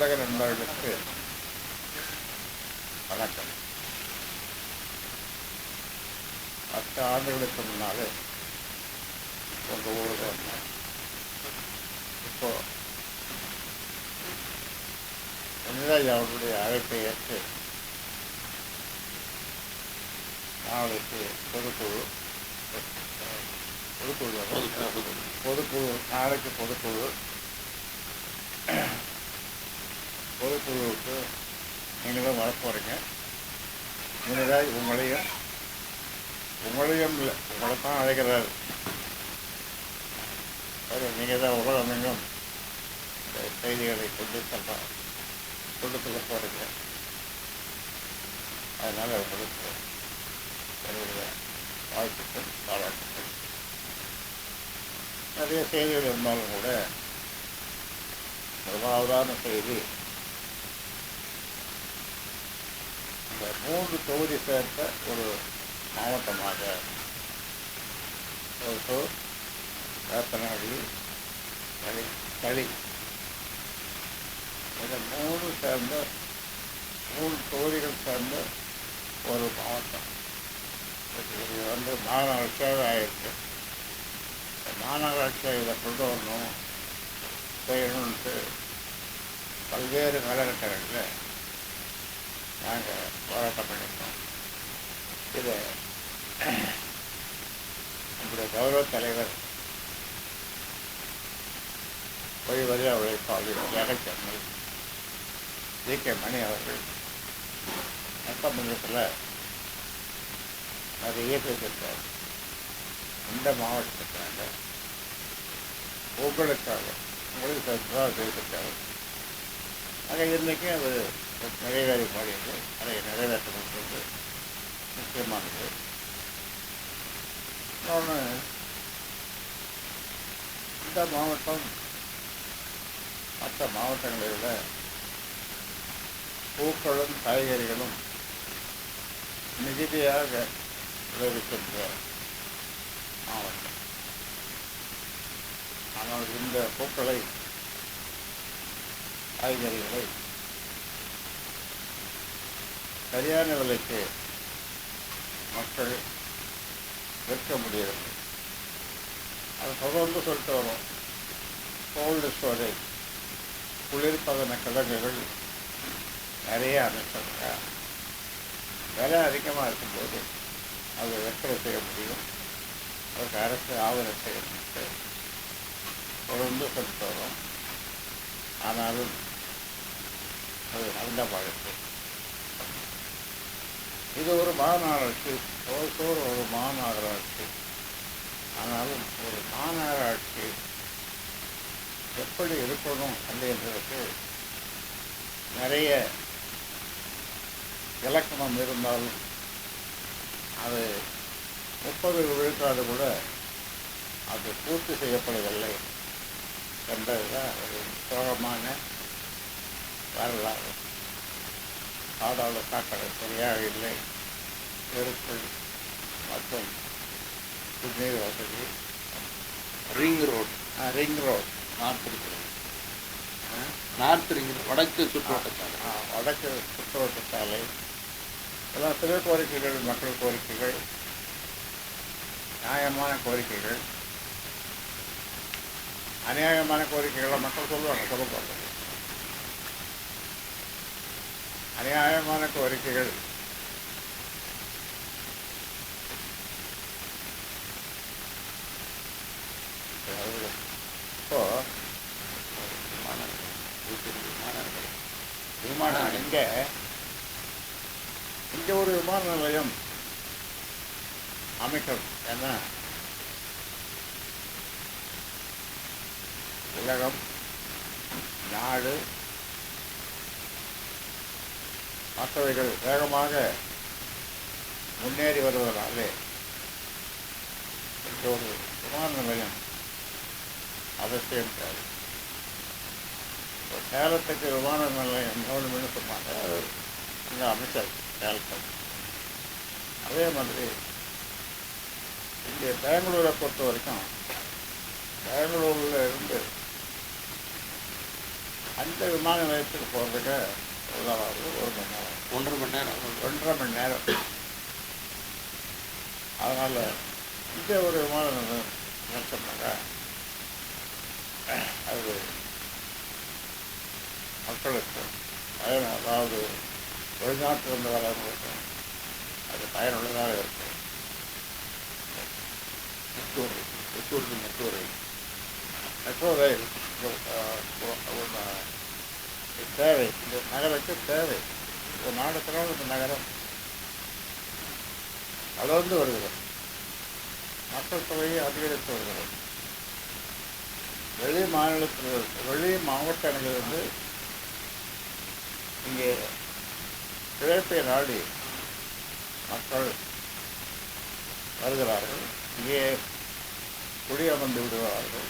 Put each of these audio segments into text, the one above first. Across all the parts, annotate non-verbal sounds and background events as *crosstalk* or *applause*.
உலக நண்பர்களுக்கு வணக்கம். பத்து ஆண்டுகளுக்கு முன்னாலே உங்கள் ஊருக்கு வந்தேன். இப்போ அனிராஜ் அவர்களுடைய அழைப்பை ஏற்று நாளைக்கு பொதுக்குழு பொதுக்குழு பொதுக்குழு நாளைக்கு பொதுக்குழு பொதுக்குழுவுக்கு நீங்கள் வர போகிறீங்க முன்னதாக உங்களையும் உங்களையும் இல்லை உங்களை தான் அழைக்கிறாரு நீங்கள் தான் உலகமெங்கும் இந்த செய்திகளை கொண்டு செல்ல கொண்டு செல்ல போகிறீங்க அதனால் உங்களுக்கு என்னுடைய வாழ்த்துக்கள் பாராட்டுக்கள். நிறைய செய்திகள் இருந்தாலும் கூட முதலாவதான செய்தி இந்த மூன்று தொகுதி சேர்த்த ஒரு மாவட்டமாக. ஓசூர் வேப்பநாடி களி களி இந்த மூணு சேர்ந்த மூணு தொகுதிகள் சேர்ந்த ஒரு மாவட்டம். இது வந்து மாநகராட்சியாக ஆயிருக்கு. இந்த மாநகராட்சியை இதை கொண்டு வரணும் செய்யணும்ட்டு பல்வேறு காலகட்டங்களில் நாங்கள் போராட்டம் பண்ணியிருக்கோம் இது நம்முடைய கௌரவ தலைவர் பொய் வழியா உழைப்பாளர் ஜெகச்சந்திரன் ஜி. கே. மணி அவர்கள் சட்டமன்றத்தில் நிறைய பேசியிருக்கார் இந்த மாவட்டத்துக்காக உங்களுக்காக உங்களுக்கு சத்தாக பேசியிருக்காரு ஆக இன்றைக்கும் அது நிறைவேறி பாடியது அதை நிறைவேற்றப்பட்டது முக்கியமானது. இன்னொன்று இந்த மாவட்டம் மற்ற மாவட்டங்களை விட பூக்களும் காய்கறிகளும் மிகுதியாக விளைவிக்கின்ற மாவட்டம். ஆனால் இந்த பூக்களை காய்கறிகளை சரியான விலைக்கு மக்கள் விற்க முடியவில்லை. அது தொடர்ந்து சொல்லிட்டு வரும். கோல்டு ஸ்டோரேஜ் குளிர்பதன கிழங்குகள் நிறைய அமைச்சாங்க விலை அதிகமாக இருக்கும்போது அது விற்பனை செய்ய முடியும். அதுக்கு அரசு ஆதரவு செய்யப்பட்டு தொடர்ந்து சொல்லிட்டு வரும். ஆனாலும் அது நல்ல வழக்கு. இது ஒரு மாநகராட்சி ஓசூர் ஒரு மாநகராட்சி. ஆனாலும் ஒரு மாநகராட்சி எப்படி இருக்கணும் அப்படின்றதுக்கு நிறைய இலக்கணம் இருந்தாலும் அது முப்பது விழுக்காடு கூட அது பூர்த்தி செய்யப்படவில்லை என்பதுதான் ஒரு சோகமான வரலாறு. பாதாள சாக்கடை சரியாக இல்லை. தெருக்கள் மற்றும் குடிநீர் வசதி. Ring road ring road north இருக்கிறது. நார்த் ரிங் வடக்கு சுற்றுவட்டச்சாலை வடக்கு சுற்றுவட்ட சாலை எல்லாம் சில கோரிக்கைகள் மக்கள் கோரிக்கைகள். நியாயமான கோரிக்கைகள். அநியாயமான கோரிக்கைகளை மக்கள் சொல்லுவாங்க சொல்லக்கூடாது அநியாயமான கோரிக்கைகள். இப்போ விமானம் இங்கே இங்கே ஒரு விமான நிலையம் அமைக்கணும் ஏன்னா உலகம் நாடு மற்றவைகள் வேகமாக முன்னேறி வருவதனாலே ஒரு விமான நிலையம் அவசியம் தேவை சேலத்துக்கு விமான நிலையம் வேணும்னு சொன்னாங்க இங்கே அமைச்சர் சேலத்தில். அதே மாதிரி இங்கே பெங்களூரை பொறுத்த வரைக்கும் பெங்களூரில் இருந்து அந்த விமான நிலையத்துக்கு போகிறதுக்கு உதவாது ஒரு மணி நேரம் ஒன்றரை மணி நேரம். ஒன்றரை மணி நேரம். அதனால் இந்த ஒரு விமானம் நிலையம் நினச்சோம்னாக்கா அது மக்களுக்கு பயன் அதாவது வெளிநாட்டிலிருந்து வரவங்களுக்கு அது பயனுள்ளதாக இருக்கும் metro rail metro metro rail. Metro rail தேவை. இந்த நகரத்துக்கு தேவை. இந்த நாடுகளும் இந்த நகரம். வளர்ந்து வருகிறது. மக்கள் தொகையை அதிகரித்து வருகிறது. வெளி மாநிலத்தில் வெளி மாவட்டங்களிலிருந்து இங்கே பிழைப்பை நாடி மக்கள் வருகிறார்கள். இங்கே குடியமர்ந்து விடுகிறார்கள்.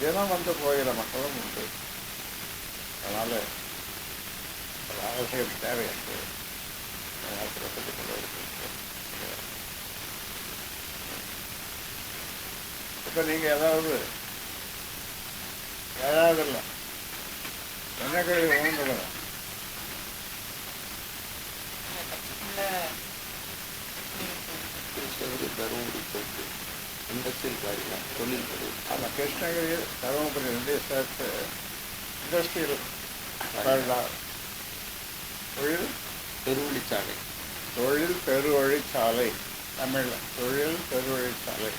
தினம் வந்து போகிற மக்களும் உண்டு. அதனால் அவசியம் தேவை என்று சிறப்பித்துக் இருக்கிறேன் இப்போ நீங்கள் ஏதாவது ஏதாவது இல்லை என்ன கேள்வி உணர்ந்துக்கணும் கிருஷ்ணகிரி தருமபுரி தெற்கு இண்டஸ்ட்ரியல் காரியம் தொழில் ஆமாம் கிருஷ்ணகிரி தருமபுரி ரெண்டு சேர்த்து இண்டஸ்ட்ரியல் தொழில் பெருவழிச்சாலை தொழில் பெருவழிச்சாலை தமிழில் தொழில் பெருவழிச்சாலை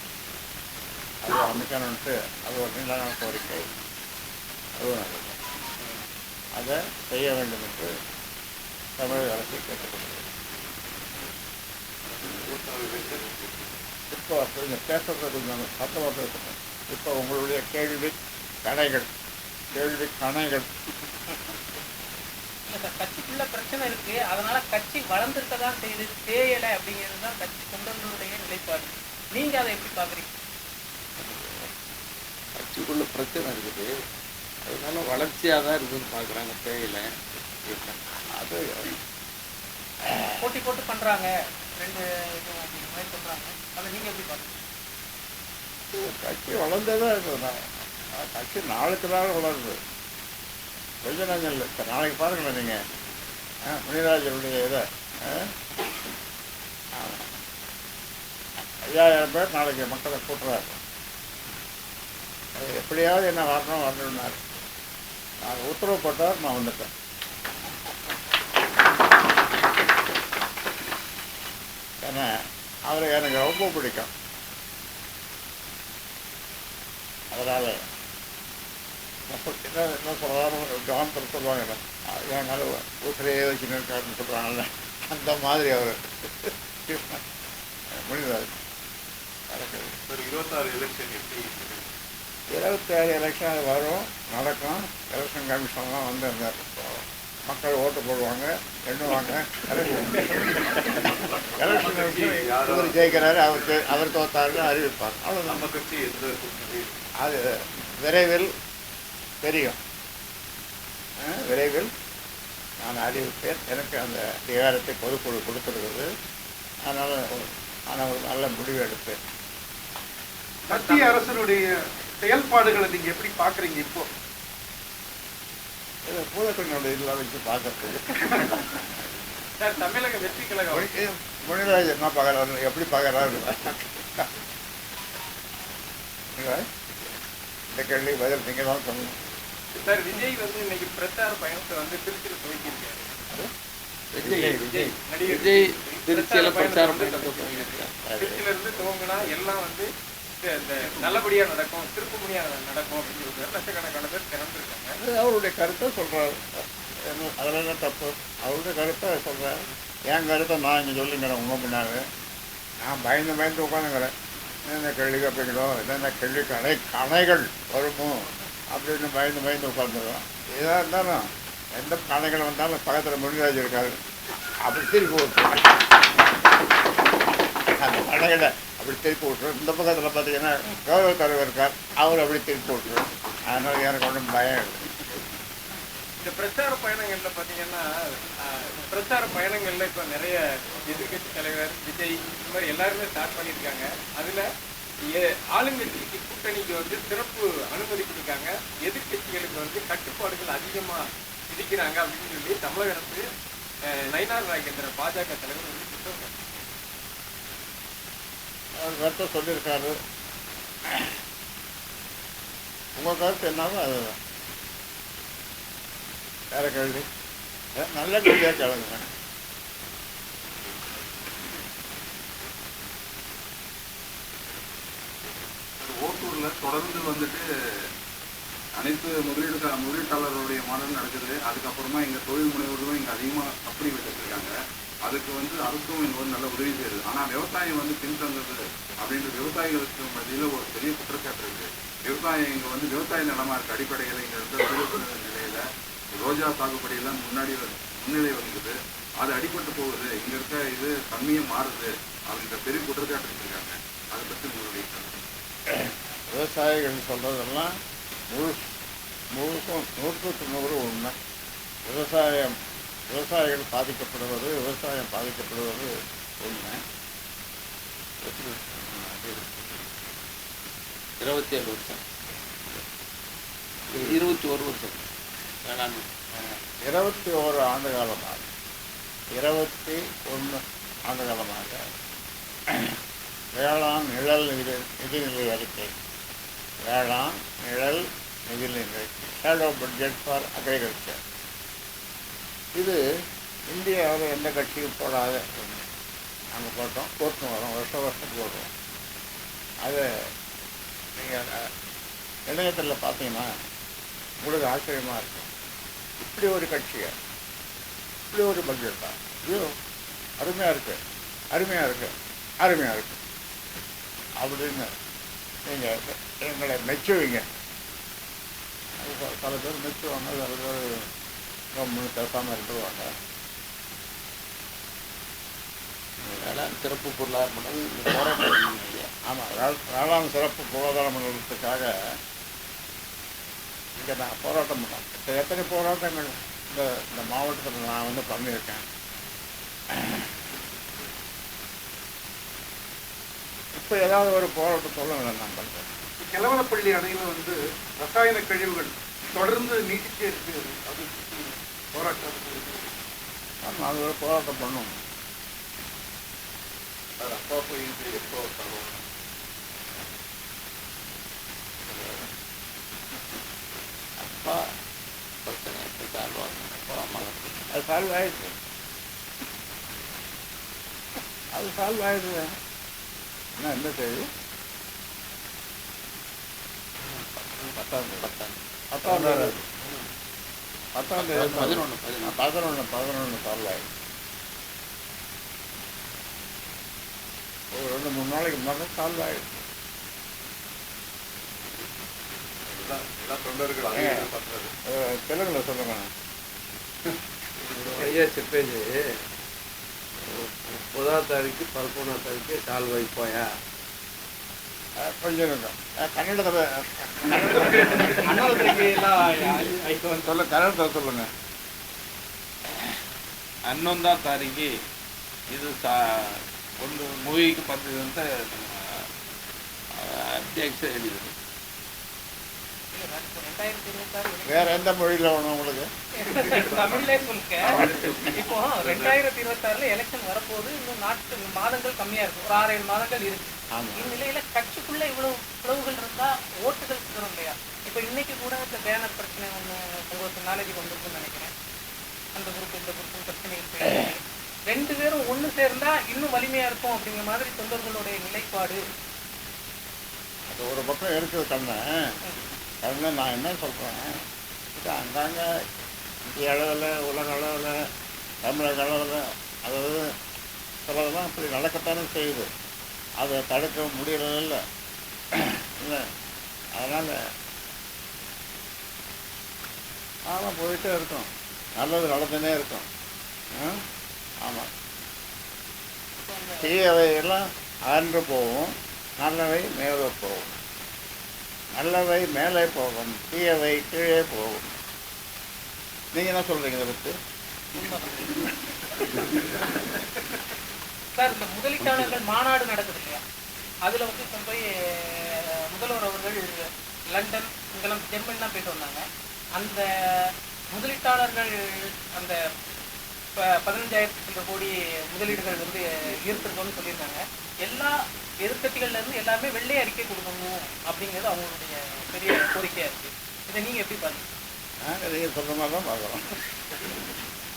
அது அமைக்கணுன்ட்டு அது ஒரு நீண்டான கோரிக்கை அதுவும் நல்லது அதை செய்ய வேண்டும் என்று தமிழக அரசு கேட்டுக்கொள்கிறது இப்போ கொஞ்சம் பேசுறது கொஞ்சம் சத்தமாக பேசணும் இப்போ உங்களுடைய கேள்வி கணைகள் கேள்வி கணைகள் இல்ல சார் கட்சிக்குள்ள பிரச்சனை இருக்கு. அதனால கட்சி வளர்ந்துருக்கதா செய்யுது தேயலை அப்படிங்கிறது தான் கட்சி தொண்டர்களுடைய நிலைப்பாடு. நீங்க அதை எப்படி பாக்குறீங்க கட்சிக்குள்ள பிரச்சனை இருக்குது. அதனால வளர்ச்சியாக தான் இருக்குன்னு பார்க்குறாங்க தேயிலை அது போட்டி போட்டு பண்றாங்க. ரெண்டு அப்படிங்கிற மாதிரி சொல்றாங்க அதை நீங்க எப்படி பாக்குறீங்க கட்சி வளர்ந்தே தான் இருக்குது நான் நான் கட்சி நாளுக்கு நாள் வளருது கொஞ்ச நேரம் இல்லை இப்போ நாளைக்கு பாருங்களேன் நீங்கள் முனிராஜருடைய இதை ஆ? ஐயாயிரம் பேர் நாளைக்கு மக்களை கூட்டுறாரு அது எப்படியாவது என்ன வரணும் வரணும்னார் நான் உத்தரவு போட்டார் நான் வந்துட்டேன் ஏன்னா அவரை எனக்கு ரொம்ப பிடிக்கும் அதனால் என்ன என்ன சொல்கிறாரு கவனத்தில் சொல்லுவாங்க என்னால ஊசரையே வச்சுன்னு இருக்காருன்னு சொல்கிறாங்கல்ல அந்த மாதிரி அவர் முடிவார் ஒரு இருபத்தாறு எலெக்ஷன் எப்படி இருபத்தி ஏழு எலெக்ஷன் வரும் நடக்கும் எலெக்ஷன் கமிஷன்லாம் வந்து அந்த மக்கள் ஓட்டு போடுவாங்க எண்ணுவாங்க எலெக்ஷன் இவர் ஜெயிக்கிறாரு அவர் அவர் தோத்தாருன்னு அறிவிப்பார் அவ்வளோதான் நம்ம கட்சி அது விரைவில் தெரியும். விரைவில் நான் அறிவிப்பேன். எனக்கு அந்த அதிகாரத்தை பொதுக்குழு கொடுத்துருக்குது அதனால் நான் ஒரு நல்ல முடிவு எடுப்பேன். மத்திய அரசனுடைய செயல்பாடுகளை நீங்க எப்படி பாக்குறீங்க இப்போ? இது பூதக்கண்ணோட இதில் வச்சு பார்க்கறதுக்கு சார் தமிழக வெற்றி கழகம். முனிராஜ் என்ன பார்க்குறாரு? எப்படி பார்க்குறாரு? இந்த கேள்வி பதில் நீங்கள் தான் சொல்லணும். சார் விஜய் வந்து இன்னைக்கு பிரச்சார பயணத்தை வந்து திருச்சியில் துவக்கியிருக்காரு. விஜய் விஜய் விஜய் திருச்சியில் பிரச்சார பயணத்தை துவங்கினா எல்லாம் வந்து இந்த- இந்த நல்லபடியா நடக்கும் திருப்புமுடியா நடக்கும் அப்படின்னு சொல்றாரு லட்சக்கணக்கான பேர் திறந்திருக்காங்க. அது அவருடைய கருத்தை சொல்கிறாரு அதில் என்ன தப்பு? அவருடைய கருத்தை சொல்கிறார் என் கருத்தை நான் இங்கே சொல்லிங்கிறேன் உங்கள் முன்னாடி நான் பயந்து பயந்து உட்காந்துங்கிறேன் என்னென்ன கேள்வி கேட்பீங்களோ? என்னென்ன கேள்வி கணை கணைகள் வருமோ? அப்படின்னு பயந்து பயந்து உட்காந்துருவோம் இதாக இருந்தாலும் எந்த கணைகள் வந்தாலும் பக்கத்தில் முருகராஜ் இருக்காரு. அப்படி திருப்பி விட்டுருவோம் அந்த கணைகளை அப்படி திருப்பி விட்டுருவோம் இந்த பக்கத்தில் பார்த்தீங்கன்னா கௌரவ தலைவர் இருக்கார். அவர் அப்படி திருப்பி விட்டுருவோம் அதனால் எனக்கு ஒன்றும் பயம் இல்லை. இந்த பிரச்சார பயணங்களில் பார்த்தீங்கன்னா பிரச்சார பயணங்களில் இப்போ நிறைய எதிர்கட்சி தலைவர் விஜய் இந்த மாதிரி எல்லாருமே ஸ்டார்ட் பண்ணியிருக்காங்க. அதில் ஆளுங்கட்சிக்கு கூட்டணிக்கு வந்து சிறப்பு அனுமதி கொடுக்காங்க. எதிர்க்கட்சிகளுக்கு வந்து கட்டுப்பாடுகள் அதிகமா விதிக்கிறாங்க அப்படின்னு சொல்லி தமிழக அரசு அஹ், நயினார் பாஜக தலைவர் வந்து குற்றம் அவர் கருத்தை சொல்லியிருக்காரு. உங்கள் கருத்து என்னவோ அதுதான். வேற கேள்வி? நல்ல கேள்வியாக கேளுங்க. ஓட்டூர்ல தொடர்ந்து வந்துட்டு அனைத்து முதலீடு முதலீட்டாளர்களுடைய மாநாடு நடக்குது. அதுக்கப்புறமா எங்கள் தொழில் முனைவர்களும் இங்கே அதிகமாக அப்படி வச்சிருக்காங்க அதுக்கு வந்து அரசும் இங்கே வந்து நல்ல உதவி செய்யுது. ஆனால் விவசாயம் வந்து பின்தங்குது அப்படின்ற விவசாயிகளுக்கு மத்தியில் ஒரு பெரிய குற்றச்சாட்டு இருக்குது விவசாயம் இங்கே வந்து விவசாய நிலமாக இருக்கு. அடிப்படையில் இங்கே இருக்கிற சீரழிவு நிலையில் ரோஜா சாகுபடியெல்லாம் முன்னாடி முன்னிலை வந்தது அது அடிபட்டு போகுது. இங்கே இருக்க இது கம்மியாக மாறுது அப்படின்ற பெரிய குற்றச்சாட்டு இருக்காங்க அதை பற்றி உங்களுடைய விவசாயிகள் சொல்கிறதெல்லாம் முழு முழுக்கும் நூற்றுக்கு நூறு உண்மை. விவசாயம் விவசாயிகள் பாதிக்கப்படுவது விவசாயம் பாதிக்கப்படுவது உண்மை. இருபத்தி ஏழு வருஷம். இருபத்தி ஒரு வருஷம். இருபத்தி ஓரு ஆண்டு காலமாக இருபத்தி ஒன்று ஆண்டு காலமாக வேளாண் நிழல் நிதி நிதிநிலை அறிக்கை வேளாண் நிழல் நிதிநிலை ஷேடோ பட்ஜெட் ஃபார் அக்ரிகல்ச்சர் இது இந்தியாவில் எந்த கட்சியும் போடாத ஒன்று நாங்கள் போட்டோம் போட்டு வரோம் வருஷம் வருஷம் போடுறோம் அதை நீங்கள் இணையத்தில் பார்த்தீங்கன்னா உங்களுக்கு ஆச்சரியமாக இருக்கும். இப்படி ஒரு கட்சியை இப்படி ஒரு பட்ஜெட்டா ஐயோ அருமையாக இருக்கு அருமையாக இருக்கு அருமையாக இருக்கு. அப்படின்னு நீங்கள் எங்களை மெச்சுவீங்க. பல பேர் மெச்சுவாங்க சில பேர் ரொம்ப பேசாமல் இருந்துருவாங்க. சிறப்பு பொருளாதார மண்டலம் இந்த போராட்டம் ஆமாம் வேளாண் சிறப்பு பொருளாதார மண்டலத்துக்காக இங்கே நான் போராட்டம் பண்ணேன். எத்தனை போராட்டங்கள் இந்த இந்த மாவட்டத்தில் நான் வந்து பண்ணியிருக்கேன். இப்போ ஏதாவது ஒரு போராட்டம் சொல்லுங்களேன் நான் பண்ணுறேன் கிழவனப்பள்ளி அணையில வந்து ரசாயன கழிவுகள் தொடர்ந்து நீட்டிச்சே இருக்கு. அது போராட்டம் ஆமாம் அது ஒரு போராட்டம் பண்ணணும் அது அப்பா போய் எப்போ தருவோம் அப்பா பிரச்சனை எப்படி சால்வ் ஆகும் அப்பா அம்மா அது சால்வ் ஆயிடுச்சு. அது சால்வ் ஆயிடுது. என்ன என்ன தேதி? பத்தாம். தேதி பத்தாம். தேதி பத்தாம். தேதி பதினொன்று பதினொன்று பதினொன்று பதினொன்று தரல ஒரு ரெண்டு மூணு நாளைக்கு முன்னாடி சால்வ் ஆகிடுச்சு தெலுங்குல சொல்லுங்க. *laughs* ஐயா சிப்பேஜி. முப்பதாம் ತಾರೀಕು பதிமூணாம் ತಾರೀಕು கால் வைப்போயா கொஞ்சம் கன்னடத்தில் கன்னடத்தில் சொல்ல கன்னடத்தில் சொல்லுங்க ಹನ್ನೊಂದಾಂ ತಾರೀಕು ಇದು ಸಾ ಒಂದು ಮೂವಿಗೆ ಬಂದಿದೆ ಅಂತ ಅಧ್ಯಕ್ಷ ಹೇಳಿದರು ரெண்டாயிரத்தி இருபத்தாறு வேற எந்த மொழியில் வேணும் உங்களுக்கு? தமிழ்லே சொல்லுங்க இப்போ ரெண்டாயிரத்தி இருபத்தாறுல எலெக்ஷன் வரப்போகுது. இன்னும் நாட்கள் மாதங்கள் கம்மியா இருக்கு ஒரு ஆறு ஏழு மாதங்கள் இருக்கு. இந்நிலையில கட்சிக்குள்ள இவ்வளவு பிளவுகள் இருந்தா ஓட்டுகள் சிதறும் இல்லையா? இப்ப இன்னைக்கு கூட இந்த பேனர் பிரச்சனை ஒண்ணு உங்களுக்கு நாலேஜுக்கு வந்திருக்குன்னு நினைக்கிறேன். அந்த குரூப் இந்த குரூப் பிரச்சனை ரெண்டு பேரும் ஒண்ணு சேர்ந்தா இன்னும் வலிமையா இருக்கும் அப்படிங்கிற மாதிரி தொண்டர்களுடைய நிலைப்பாடு. அது ஒரு பக்கம் இருக்குது கண்ணு. கண்ணு நான் என்ன சொல்கிறேன் இது அங்கங்கே இந்திய அளவில் உலக அளவில் தமிழக அளவில் அதாவது சிலதெல்லாம் இப்படி நடக்கத்தானே செய்யுது. அதை தடுக்க முடியறதில்ல இல்லை. அதனால் ஆமாம் போயிட்டே இருக்கும். நல்லது நடந்துனே இருக்கும். ஆமாம் தீயவை எல்லாம் அகன்று போகும். நல்லவை மேலே போகும். நல்லவை மேலே போகும் தீயவை கீழே போகும். நீங்கள் என்ன சொல்கிறீங்க இதை பற்றி சார் இந்த முதலீட்டாளர்கள் மாநாடு நடக்குது இல்லையா? அதில் வந்து இப்போ போய் முதல்வர் அவர்கள் லண்டன் இங்கெல்லாம் ஜெர்மனிலாம் போயிட்டு வந்தாங்க. அந்த முதலீட்டாளர்கள் அந்த ப- பதினஞ்சாயிரத்தி கோடி முதலீடுகள் வந்து ஈர்த்திருக்கோம்னு சொல்லியிருக்காங்க. எல்லா எதிர்கட்சிகள்லேருந்து எல்லாமே வெள்ளை அறிக்கை கொடுக்கணும் அப்படிங்கிறது அவங்களுடைய பெரிய கோரிக்கையா இருக்கு. இதை நீங்க எப்படி பார்க்குறீங்க நாங்கள் நீங்கள் சொல்கிற மாதிரி தான் பார்க்குறோம்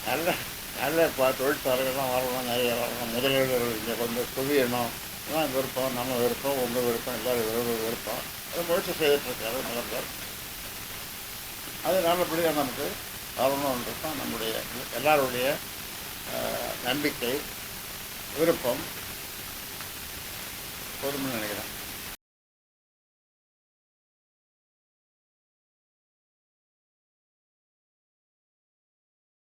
நல்ல நல்ல இப்போ தொழிற்சாலைகள்லாம் வரணும் நிறைய வரணும் முதலீடுகள் இங்கே வந்து குவியணும். இதெல்லாம் விருப்பம் நம்ம விருப்பம் உங்கள் விருப்பம் எல்லாரும் விருப்பம் விருப்பம். அது முயற்சி செய்துட்டுருக்காரு முதல்வர் அது நல்லபடியாக நமக்கு வரணுன்றது தான் நம்முடைய எல்லாருடைய அஹ், நம்பிக்கை விருப்பம். போதும்னு நினைக்கிறேன்.